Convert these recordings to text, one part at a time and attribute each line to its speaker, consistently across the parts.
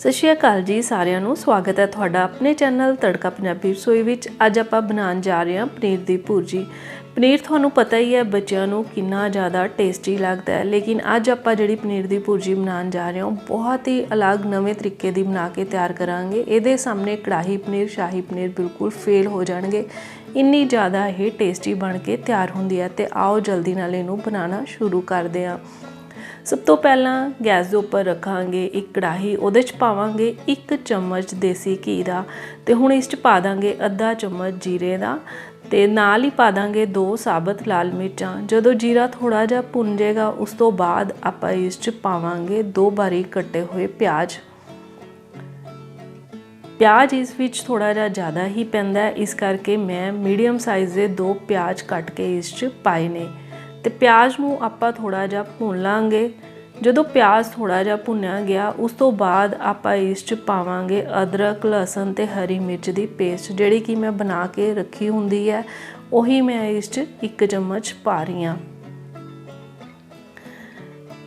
Speaker 1: ਸਤਿ ਸ਼੍ਰੀ ਅਕਾਲ ਜੀ ਸਾਰਿਆਂ ਨੂੰ। ਸਵਾਗਤ ਹੈ ਤੁਹਾਡਾ ਆਪਣੇ ਚੈਨਲ ਤੜਕਾ ਪੰਜਾਬੀ ਰਸੋਈ ਵਿੱਚ। ਅੱਜ ਆਪਾਂ ਬਣਾਉਣ ਜਾ ਰਹੇ ਹਾਂ ਪਨੀਰ ਦੀ ਭੁਰਜੀ। ਪਨੀਰ ਤੁਹਾਨੂੰ ਪਤਾ ਹੀ ਹੈ ਬੱਚਿਆਂ ਨੂੰ ਕਿੰਨਾ ਜ਼ਿਆਦਾ ਟੇਸਟੀ ਲੱਗਦਾ ਹੈ। ਲੇਕਿਨ ਅੱਜ ਆਪਾਂ ਜਿਹੜੀ ਪਨੀਰ ਦੀ ਭੁਰਜੀ ਬਣਾਉਣ ਜਾ ਰਹੇ ਹਾਂ, ਉਹ ਬਹੁਤ ਹੀ ਅਲੱਗ ਨਵੇਂ ਤਰੀਕੇ ਦੀ ਬਣਾ ਕੇ ਤਿਆਰ ਕਰਾਂਗੇ। ਇਹਦੇ ਸਾਹਮਣੇ ਕੜਾਹੀ ਪਨੀਰ, ਸ਼ਾਹੀ ਪਨੀਰ ਬਿਲਕੁਲ ਫੇਲ ਹੋ ਜਾਣਗੇ। ਇੰਨੀ ਜ਼ਿਆਦਾ ਇਹ ਟੇਸਟੀ ਬਣ ਕੇ ਤਿਆਰ ਹੁੰਦੀ ਹੈ ਤੇ ਆਓ ਜਲਦੀ ਨਾਲ ਇਹਨੂੰ ਬਣਾਉਣਾ ਸ਼ੁਰੂ ਕਰਦੇ ਹਾਂ। ਸਭ ਤੋਂ ਪਹਿਲਾਂ ਗੈਸ ਦੇ ਉੱਪਰ ਰੱਖਾਂਗੇ ਇੱਕ ਕੜਾਹੀ, ਉਹਦੇ 'ਚ ਪਾਵਾਂਗੇ ਇੱਕ ਚਮਚ ਦੇਸੀ ਘੀ ਦਾ ਤੇ ਹੁਣ ਇਸ 'ਚ ਪਾ ਦਾਂਗੇ ਅੱਧਾ ਚਮਚ ਜੀਰੇ ਦਾ ਤੇ ਨਾਲ ਹੀ ਪਾ ਦਾਂਗੇ ਦੋ ਸਾਬਤ ਲਾਲ ਮਿਰਚਾਂ। ਜਦੋਂ ਜੀਰਾ ਥੋੜਾ ਜਿਹਾ ਭੁੰਨ ਜਾਏਗਾ ਉਸ ਤੋਂ ਬਾਅਦ ਆਪਾਂ ਇਸ 'ਚ ਪਾਵਾਂਗੇ ਦੋ ਬਾਰੀਕ ਕੱਟੇ ਹੋਏ ਪਿਆਜ਼। ਪਿਆਜ਼ ਇਸ ਵਿੱਚ ਥੋੜਾ ਜਿਹਾ ਜ਼ਿਆਦਾ ਹੀ ਪੈਂਦਾ ਇਸ ਕਰਕੇ ਮੈਂ ਮੀਡੀਅਮ ਸਾਈਜ਼ ਦੇ ਦੋ ਪਿਆਜ਼ ਕੱਟ ਕੇ ਇਸ 'ਚ ਪਾਏ ਨੇ। ਤੇ ਪਿਆਜ਼ ਨੂੰ ਆਪਾਂ ਥੋੜਾ ਜਿਹਾ ਭੁੰਨ ਲਾਂਗੇ। ਜਦੋਂ ਪਿਆਜ਼ ਥੋੜਾ ਜਿਹਾ ਭੁੰਨਿਆ ਗਿਆ, ਉਸ ਤੋਂ ਬਾਅਦ ਆਪਾਂ ਇਸ 'ਚ ਪਾਵਾਂਗੇ ਅਦਰਕ, ਲਸਣ ਤੇ ਹਰੀ ਮਿਰਚ ਦੀ ਪੇਸਟ, ਜਿਹੜੀ ਕਿ ਮੈਂ ਬਣਾ ਕੇ ਰੱਖੀ ਹੁੰਦੀ ਹੈ। ਉਹੀ ਮੈਂ ਇਸ 'ਚ ਇੱਕ ਚਮਚ ਪਾ ਰਹੀ ਹਾਂ।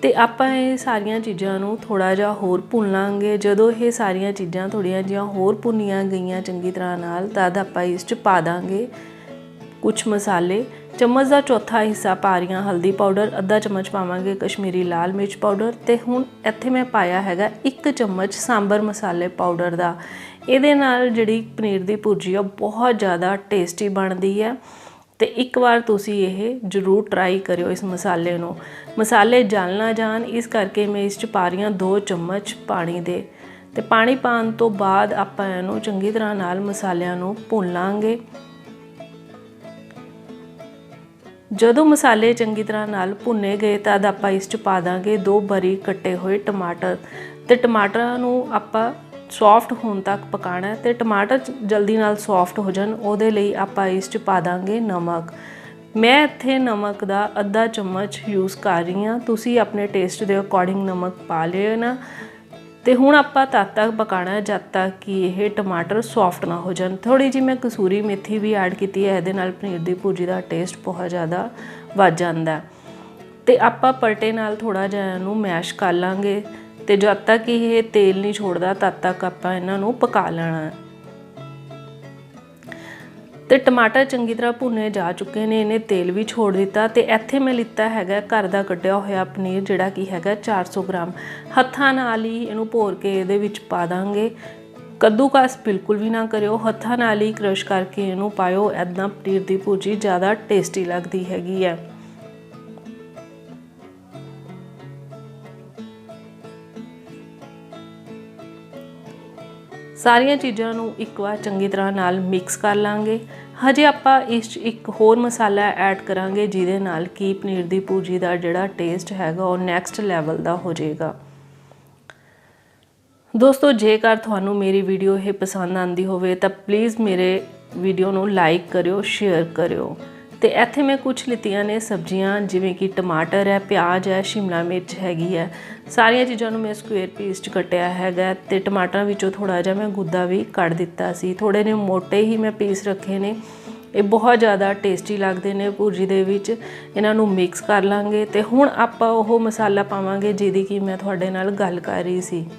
Speaker 1: ਤੇ ਆਪਾਂ ਇਹ ਸਾਰੀਆਂ ਚੀਜ਼ਾਂ ਨੂੰ ਥੋੜਾ ਜਿਹਾ ਹੋਰ ਭੁੰਨ ਲਾਂਗੇ। ਜਦੋਂ ਇਹ ਸਾਰੀਆਂ ਚੀਜ਼ਾਂ ਥੋੜੀਆਂ ਜਿਹੀਆਂ ਹੋਰ ਭੁੰਨੀਆਂ ਗਈਆਂ ਚੰਗੀ ਤਰ੍ਹਾਂ ਨਾਲ, ਤਦ ਆਪਾਂ ਇਸ 'ਚ ਪਾ ਦਾਂਗੇ। ਕੁਝ ਮਸਾਲੇ, ਚਮਚ ਦਾ ਚੌਥਾ ਹਿੱਸਾ ਪਾ ਰਹੀਆਂ ਹਲਦੀ ਪਾਊਡਰ, ਅੱਧਾ ਚਮਚ ਪਾਵਾਂਗੇ ਕਸ਼ਮੀਰੀ ਲਾਲ ਮਿਰਚ ਪਾਊਡਰ ਤੇ ਹੁਣ ਇੱਥੇ ਮੈਂ ਪਾਇਆ ਹੈਗਾ ਇੱਕ ਚਮਚ ਸਾਂਬਰ ਮਸਾਲੇ ਪਾਊਡਰ ਦਾ। ਇਹਦੇ ਨਾਲ ਜਿਹੜੀ ਪਨੀਰ ਦੀ ਭੁਰਜੀ ਆ ਬਹੁਤ ਜ਼ਿਆਦਾ ਟੇਸਟੀ ਬਣਦੀ ਹੈ ਤੇ ਇੱਕ ਵਾਰ ਤੁਸੀਂ ਇਹ ਜ਼ਰੂਰ ਟਰਾਈ ਕਰਿਓ ਇਸ ਮਸਾਲੇ ਨੂੰ। ਮਸਾਲੇ ਜਲ ਨਾ ਜਾਣ, ਇਸ ਕਰਕੇ ਮੈਂ ਇਸ ਚ ਪਾ ਰਹੀਆਂ 2 ਚਮਚ ਪਾਣੀ ਦੇ। ਤੇ ਪਾਣੀ ਪਾਣ ਤੋਂ ਬਾਅਦ ਆਪਾਂ ਇਹਨੂੰ ਚੰਗੀ ਤਰ੍ਹਾਂ ਨਾਲ ਮਸਾਲਿਆਂ ਨੂੰ ਭੁੰਨ ਲਾਂਗੇ। ਜਦੋਂ ਮਸਾਲੇ ਚੰਗੀ ਤਰ੍ਹਾਂ ਨਾਲ ਭੁੰਨੇ ਗਏ ਤਦ ਆਪਾਂ ਇਸ ਚ ਪਾ ਦਾਂਗੇ ਦੋ ਬਰੀਕ ਕੱਟੇ ਹੋਏ ਟਮਾਟਰ। ਤੇ ਟਮਾਟਰਾਂ ਨੂੰ ਆਪਾਂ ਸੌਫਟ ਹੋਣ ਤੱਕ ਪਕਾਣਾ ਹੈ ਤੇ ਟਮਾਟਰ ਜਲਦੀ ਨਾਲ ਸੌਫਟ ਹੋ ਜਾਣ, ਉਹਦੇ ਲਈ ਆਪਾਂ ਇਸ ਚ ਪਾ ਦਾਂਗੇ ਨਮਕ। ਮੈਂ ਇੱਥੇ ਨਮਕ ਦਾ ਅੱਧਾ ਚਮਚ ਯੂਜ਼ ਕਰ ਰਹੀ ਹਾਂ। ਤੁਸੀਂ ਆਪਣੇ ਟੇਸਟ ਦੇ ਅਕੋਰਡਿੰਗ ਨਮਕ ਪਾ ਲਿਓ ਨਾ। ਤੇ ਹੁਣ ਆਪਾਂ ਤਦ ਤੱਕ ਪਕਾਣਾ ਜਦ ਤੱਕ ਕਿ ਇਹ ਟਮਾਟਰ ਸੌਫਟ ਨਾ ਹੋ ਜਾਣ। ਥੋੜੀ ਜਿਹੀ ਮੈਂ ਕਸੂਰੀ ਮੇਥੀ ਵੀ ਐਡ ਕੀਤੀ ਹੈ, ਇਹਦੇ ਨਾਲ ਪਨੀਰ ਦੀ ਭੁਰਜੀ ਦਾ ਟੇਸਟ ਬਹੁਤ ਜ਼ਿਆਦਾ ਵੱਧ ਜਾਂਦਾ। ਤੇ ਆਪਾਂ ਪਲਟੇ ਨਾਲ ਥੋੜਾ ਜਿਹਾ ਇਹਨੂੰ ਮੈਸ਼ ਕਰ ਲਾਂਗੇ। ਤੇ ਜਦ ਤੱਕ ਇਹ ਤੇਲ ਨਹੀਂ ਛੋੜਦਾ, ਤਦ ਤੱਕ ਆਪਾਂ ਇਹਨਾਂ ਨੂੰ ਪਕਾ ਲੈਣਾ। ਤੇ ਟਮਾਟਰ ਚੰਗੀ ਤਰ੍ਹਾਂ ਭੁੰਨੇ ਜਾ ਚੁੱਕੇ ਨੇ, ਇਹਨੇ ਤੇਲ ਵੀ ਛੋੜ ਦਿੱਤਾ ਤੇ ਇੱਥੇ ਮੈਂ ਲਿੱਤਾ ਹੈਗਾ, ਘਰ ਦਾ ਕੱਢਿਆ ਹੋਇਆ ਪਨੀਰ ਜਿਹੜਾ ਕੀ ਹੈਗਾ 400 ਗ੍ਰਾਮ। ਹੱਥਾਂ ਨਾਲ ਹੀ ਇਹਨੂੰ ਭੋਰ ਕੇ ਇਹਦੇ ਵਿੱਚ ਪਾ ਦਾਂਗੇ। ਕੱਦੂਕਸ ਬਿਲਕੁਲ ਵੀ ਨਾ ਕਰਿਓ, ਹੱਥਾਂ ਨਾਲ ਹੀ ਕ੍ਰਸ਼ ਕਰਕੇ ਇਹਨੂੰ ਪਾਇਓ ਐਦਾਂ ਪਨੀਰ ਦੀ ਭੁਰਜੀ ਜ਼ਿਆਦਾ ਟੇਸਟੀ ਲੱਗਦੀ ਹੈਗੀ ਹੈ। ਸਾਰੀਆਂ ਚੀਜ਼ਾਂ ਨੂੰ ਇੱਕ ਵਾਰ ਚੰਗੀ ਤਰ੍ਹਾਂ ਨਾਲ ਮਿਕਸ ਕਰ ਲਾਂਗੇ। ਹਜੇ ਆਪਾਂ ਇਸ 'ਚ ਇੱਕ ਹੋਰ ਮਸਾਲਾ ਐਡ ਕਰਾਂਗੇ, ਜਿਹਦੇ ਨਾਲ ਕੀ ਪਨੀਰ ਦੀ ਭੁਰਜੀ ਦਾ ਜਿਹੜਾ ਟੇਸਟ ਹੈਗਾ ਉਹ ਨੈਕਸਟ ਲੈਵਲ ਦਾ ਹੋ ਜਾਏਗਾ। ਦੋਸਤੋ, ਜੇਕਰ ਤੁਹਾਨੂੰ ਮੇਰੀ ਵੀਡੀਓ ਇਹ ਪਸੰਦ ਆਂਦੀ ਹੋਵੇ ਤਾਂ ਪਲੀਜ਼ ਮੇਰੇ ਵੀਡੀਓ ਨੂੰ ਲਾਈਕ ਕਰਿਓ ਸ਼ੇਅਰ ਕਰਿਓ। ਤੇ ਇੱਥੇ ਮੈਂ ਕੁਝ ਲਿੱਤੀਆਂ ਨੇ ਸਬਜ਼ੀਆਂ, ਜਿਵੇਂ ਕਿ ਟਮਾਟਰ ਹੈ, ਪਿਆਜ਼ ਹੈ, ਸ਼ਿਮਲਾ ਮਿਰਚ ਹੈਗੀ ਹੈ। ਸਾਰੀਆਂ ਚੀਜ਼ਾਂ ਨੂੰ ਮੈਂ ਸਕੁਅਰ ਪੀਸ 'ਚ ਕੱਟਿਆ ਹੈਗਾ ਤੇ ਟਮਾਟਰਾਂ ਵਿੱਚੋਂ ਥੋੜਾ ਜਿਹਾ ਮੈਂ ਗੁੱਦਾ ਵੀ ਕੱਢ ਦਿੱਤਾ ਸੀ। ਥੋੜੇ ਨੇ ਮੋٹے ਹੀ ਮੈਂ ਪੀਸ ਰੱਖੇ ਨੇ। ਇਹ ਬਹੁਤ ਜ਼ਿਆਦਾ ਟੇਸਟੀ ਲੱਗਦੇ ਨੇ ਭੁਰਜੀ ਦੇ ਵਿੱਚ। ਇਹਨਾਂ ਨੂੰ ਮਿਕਸ ਕਰ ਲਾਂਗੇ ਤੇ ਹੁਣ ਆਪਾਂ ਉਹ ਮਸਾਲਾ ਪਾਵਾਂਗੇ, ਜਿਹਦੀ ਕਿ ਮੈਂ ਤੁਹਾਡੇ ਨਾਲ ਗੱਲ ਕਰ ਰਹੀ ਸੀ।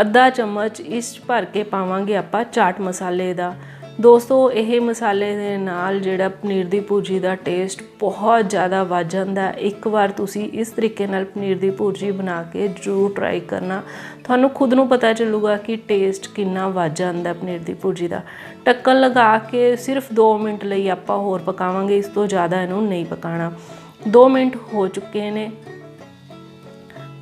Speaker 1: ਅੱਧਾ ਚਮਚ ਇਸ ਭਰ ਕੇ ਪਾਵਾਂਗੇ ਆਪਾਂ ਚਾਟ ਮਸਾਲੇ ਦਾ। ਦੋਸਤੋ, ਇਹ ਮਸਾਲੇ ਦੇ ਨਾਲ ਜਿਹੜਾ ਪਨੀਰ ਦੀ ਭੁਰਜੀ ਦਾ ਟੇਸਟ ਬਹੁਤ ਜ਼ਿਆਦਾ ਵੱਧ ਜਾਂਦਾ ਇੱਕ ਵਾਰ ਤੁਸੀਂ ਇਸ ਤਰੀਕੇ ਨਾਲ ਪਨੀਰ ਦੀ ਭੁਰਜੀ ਬਣਾ ਕੇ ਜ਼ਰੂਰ ਟਰਾਈ ਕਰਨਾ। ਤੁਹਾਨੂੰ ਖੁਦ ਨੂੰ ਪਤਾ ਚੱਲੂਗਾ ਕਿ ਟੇਸਟ ਕਿੰਨਾ ਵੱਧ ਜਾਂਦਾ ਪਨੀਰ ਦੀ ਭੁਰਜੀ ਦਾ। ਟੱਕਣ ਲਗਾ ਕੇ ਸਿਰਫ 2 ਮਿੰਟ ਲਈ ਆਪਾਂ ਹੋਰ ਪਕਾਵਾਂਗੇ, ਇਸ ਤੋਂ ਜ਼ਿਆਦਾ ਇਹਨੂੰ ਨਹੀਂ ਪਕਾਣਾ। 2 ਮਿੰਟ ਹੋ ਚੁੱਕੇ ਨੇ।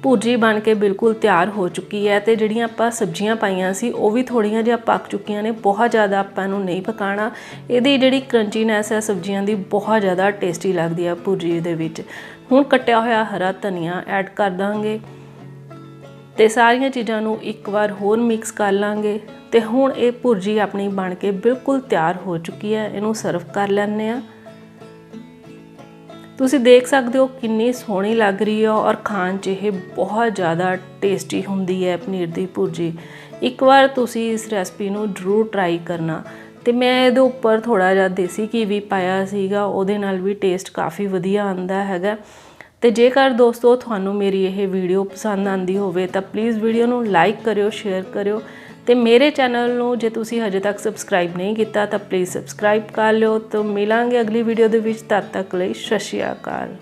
Speaker 1: ਭੁਰਜੀ ਬਣ ਕੇ ਬਿਲਕੁਲ ਤਿਆਰ ਹੋ ਚੁੱਕੀ ਹੈ ਤੇ ਜਿਹੜੀਆਂ ਆਪਾਂ ਸਬਜ਼ੀਆਂ ਪਾਈਆਂ ਸੀ, ਉਹ ਵੀ ਥੋੜੀਆਂ ਜਿਹਾ ਪੱਕ ਚੁੱਕੀਆਂ ਨੇ, ਬਹੁਤ ਜ਼ਿਆਦਾ ਆਪਾਂ ਨੂੰ ਨਹੀਂ ਪਕਾਣਾ ਇਹਦੀ ਜਿਹੜੀ ਕਰੰਚੀਨੈਸ ਹੈ ਸਬਜ਼ੀਆਂ ਦੀ ਬਹੁਤ ਜ਼ਿਆਦਾ ਟੇਸਟੀ ਲੱਗਦੀ ਹੈ ਭੁਰਜੀ ਦੇ ਵਿੱਚ। ਹੁਣ ਕੱਟਿਆ ਹੋਇਆ ਹਰਾ ਧਨੀਆ ਐਡ ਕਰ ਦਾਂਗੇ ਤੇ ਸਾਰੀਆਂ ਚੀਜ਼ਾਂ ਨੂੰ ਇੱਕ ਵਾਰ ਹੋਰ ਮਿਕਸ ਕਰ ਲਾਂਗੇ ਤੇ ਹੁਣ ਇਹ ਭੁਰਜੀ ਆਪਣੀ ਬਣ ਕੇ ਬਿਲਕੁਲ ਤਿਆਰ ਹੋ ਚੁੱਕੀ ਹੈ, ਇਹਨੂੰ ਸਰਵ ਕਰ ਲੈਣੇ ਆ ਤੁਸੀਂ ਦੇਖ ਸਕਦੇ ਹੋ ਕਿੰਨੀ ਸੋਹਣੀ ਲੱਗ ਰਹੀ ਹੈ ਔਰ ਖਾਣ 'ਚ ਇਹ ਬਹੁਤ ਜ਼ਿਆਦਾ ਟੇਸਟੀ ਹੁੰਦੀ ਹੈ ਪਨੀਰ ਦੀ ਭੁਰਜੀ। ਇੱਕ ਵਾਰ ਤੁਸੀਂ ਇਸ ਰੈਸਪੀ ਨੂੰ ਜ਼ਰੂਰ ਟਰਾਈ ਕਰਨਾ। ਤੇ ਮੈਂ ਇਹਦੇ ਉੱਪਰ ਥੋੜਾ ਜਿਹਾ ਦੇਸੀ ਘੀ ਵੀ ਪਾਇਆ ਸੀਗਾ, ਉਹਦੇ ਨਾਲ ਵੀ ਟੇਸਟ ਕਾਫੀ ਵਧੀਆ ਆਂਦਾ ਹੈਗਾ। ਤੇ ਜੇਕਰ ਦੋਸਤੋ ਤੁਹਾਨੂੰ ਮੇਰੀ ਇਹ ਵੀਡੀਓ ਪਸੰਦ ਆਂਦੀ ਹੋਵੇ ਤਾਂ ਪਲੀਜ਼ ਵੀਡੀਓ ਨੂੰ ਲਾਈਕ ਕਰਿਓ ਸ਼ੇਅਰ ਕਰਿਓ ਤੇ ਮੇਰੇ ਚੈਨਲ ਨੂੰ ਜੇ ਤੁਸੀਂ ਹਜੇ ਤੱਕ ਸਬਸਕ੍ਰਾਈਬ ਨਹੀਂ ਕੀਤਾ, ਤਾਂ ਪਲੀਜ਼ ਸਬਸਕ੍ਰਾਈਬ ਕਰ ਲਿਓ। ਤਾਂ ਮਿਲਾਂਗੇ ਅਗਲੀ ਵੀਡੀਓ ਦੇ ਵਿੱਚ। ਤਦ ਤੱਕ ਲਈ ਸਤਿ ਸ਼੍ਰੀ ਅਕਾਲ।